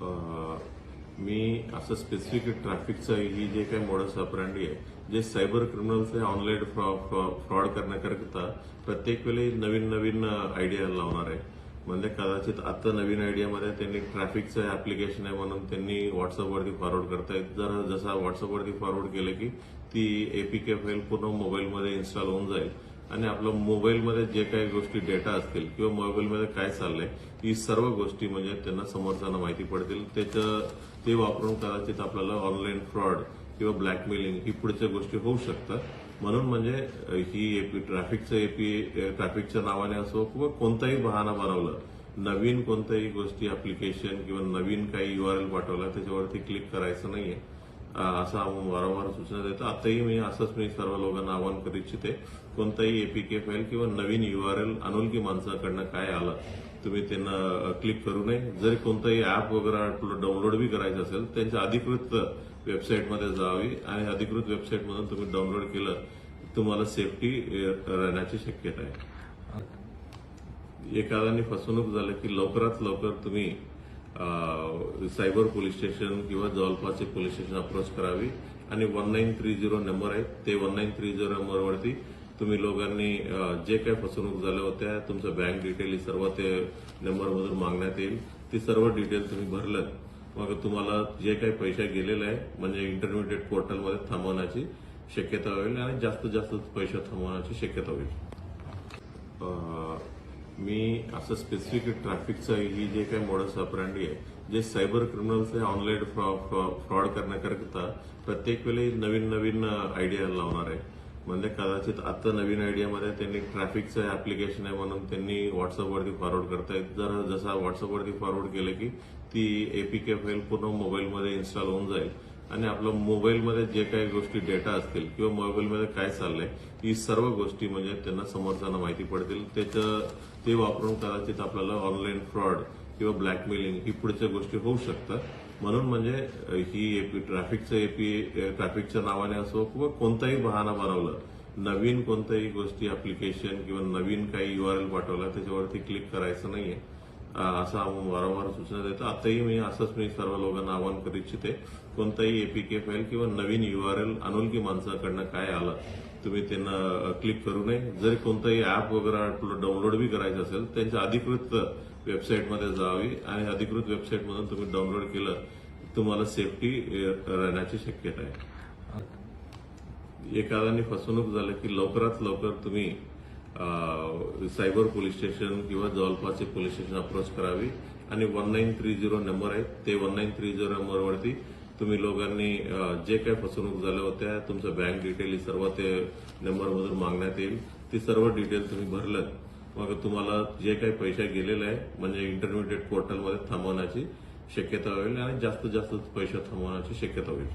मी असं स्पेसिफिक ट्रॅफिकचं ही जे काही मॉडस ऑपरंडी आहे जे सायबर क्रिमिनल्स आहे ऑनलाईन फ्रॉड करण्याकरिता प्रत्येक वेळी नवीन नवीन आयडिया लावणार आहे. म्हणजे कदाचित आता नवीन आयडियामध्ये त्यांनी ट्रॅफिकचं ऍप्लिकेशन आहे म्हणून त्यांनी व्हॉट्सअपवरती फॉरवर्ड करतायत. जर जसा व्हॉट्सअपवरती फॉरवर्ड केलं की ती एपीके फाईल पूर्ण मोबाईलमध्ये इन्स्टॉल होऊन जाईल. आणि आपलं मोबाईलमध्ये जे काही गोष्टी डेटा असतील किंवा मोबाईलमध्ये काय चाललंय ही सर्व गोष्टी म्हणजे त्यांना समोरच्यांना माहिती पडतील. त्याचं ते वापरून कदाचित आपल्याला ऑनलाईन फ्रॉड किंवा ब्लॅकमेलिंग ही पुढच्या गोष्टी होऊ शकतात. म्हणून म्हणजे ही एपी ट्रॅफिकचं एपी ट्रॅफिकच्या नावाने असो किंवा कोणताही बहाना बनवलं नवीन कोणत्याही गोष्टी अप्लिकेशन किंवा नवीन काही यू आर एल पाठवला त्याच्यावरती क्लिक करायचं नाहीये. आहे असं वारंवार सूचना देतो. आताही मी असंच मी सर्व लोकांना आवाहन करू इच्छिते कोणताही एपीके फाईल किंवा नवीन यू आर एल अनोळखी माणसाकडनं काय आलं तुम्ही त्यांना क्लिक करू नये. जरी कोणताही ऍप वगैरे डाउनलोड बी करायचं असेल त्यांच्या अधिकृत वेबसाईटमध्ये जावी आणि अधिकृत वेबसाईटमधून तुम्ही डाउनलोड केलं तुम्हाला सेफ्टी राहण्याची शक्यता आहे. एखाद्याने फसवणूक झालं की लवकरात लवकर तुम्ही सायबर पोलीस स्टेशन किंवा जवळपासचे पोलीस स्टेशन अप्रोच करावी. आणि one nine three zero number आहे ते वन नाईन थ्री झिरो नंबरवरती तुम्ही लोकांनी जे काही फसवणूक झाल्या होत्या तुमचं बँक डिटेल ही सर्व ते नंबरमधून मागण्यात येईल. ती सर्व डिटेल तुम्ही भरलं मग तुम्हाला जे काही पैसे गेलेले आहे म्हणजे इंटरमिडिएट पोर्टलमध्ये थांबवण्याची शक्यता होईल आणि जास्तीत जास्त पैसे थांबवण्याची शक्यता होईल. मी असं स्पेसिफिक ट्रॅफिकचं ही जे काही मॉडस ऑपरंडी आहे जे सायबर क्रिमिनल्स आहे ऑनलाईन फ्रॉड करण्याकरिता प्रत्येक वेळी नवीन नवीन आयडिया लावणार आहे. म्हणजे कदाचित आता नवीन आयडियामध्ये त्यांनी ट्रॅफिकचं ऍप्लिकेशन आहे म्हणून त्यांनी व्हॉट्सअपवरती फॉरवर्ड करतायत. जर जसा व्हॉट्सअपवरती फॉरवर्ड केलं की ती एपीके फाईल पूर्ण मोबाईलमध्ये इन्स्टॉल होऊन जाईल. आणि आपलं मोबाईलमध्ये जे काही गोष्टी डेटा असतील किंवा मोबाईलमध्ये काय चाललंय ही सर्व गोष्टी म्हणजे त्यांना समोरच्यांना माहिती पडतील. त्याचं ते वापरून कदाचित आपल्याला ऑनलाईन फ्रॉड किंवा ब्लॅकमेलिंग ही पुढच्या गोष्टी होऊ शकतात. म्हणून म्हणजे ही एपी ट्रॅफिकचं एपी ट्रॅफिकच्या नावाने असो किंवा कोणताही बहाना बनवलं नवीन कोणत्याही गोष्टी अप्लिकेशन किंवा नवीन काही यू आर एल पाठवला त्याच्यावरती क्लिक करायचं नाहीये. असं वारंवार सूचना देतो. आताही मी असंच मी सर्व लोकांना आवाहन करू इच्छिते कोणताही एपीके फाईल किंवा नवीन यू आर एल अनोळखी माणसाकडनं काय आलं तुम्ही त्यांना क्लिक करू नये. जरी कोणताही ऍप वगैरे डाउनलोड बी करायचं असेल त्यांच्या अधिकृत वेबसाईटमध्ये जावी आणि अधिकृत वेबसाईटमधून तुम्ही डाउनलोड केलं तुम्हाला सेफ्टी राहण्याची शक्यता आहे. एखाद्याने फसवणूक झालं की लवकरात लवकर तुम्ही सायबर पोलीस स्टेशन किंवा जवळपासचे पोलीस स्टेशन अप्रोच करावी. आणि one nine three zero number आहे ते वन नाईन थ्री झिरो नंबरवरती तुम्ही लोकांनी जे काही फसवणूक झाल्या होत्या तुमचं बँक डिटेल ही सर्व ते नंबरमधून मागण्यात येईल. ती सर्व डिटेल तुम्ही भरलं मग तुम्हाला जे काही पैसे गेलेले आहे म्हणजे इंटरमिडिएट पोर्टलमध्ये थांबवण्याची शक्यता होईल आणि जास्तीत जास्त पैसे थांबवण्याची शक्यता होईल.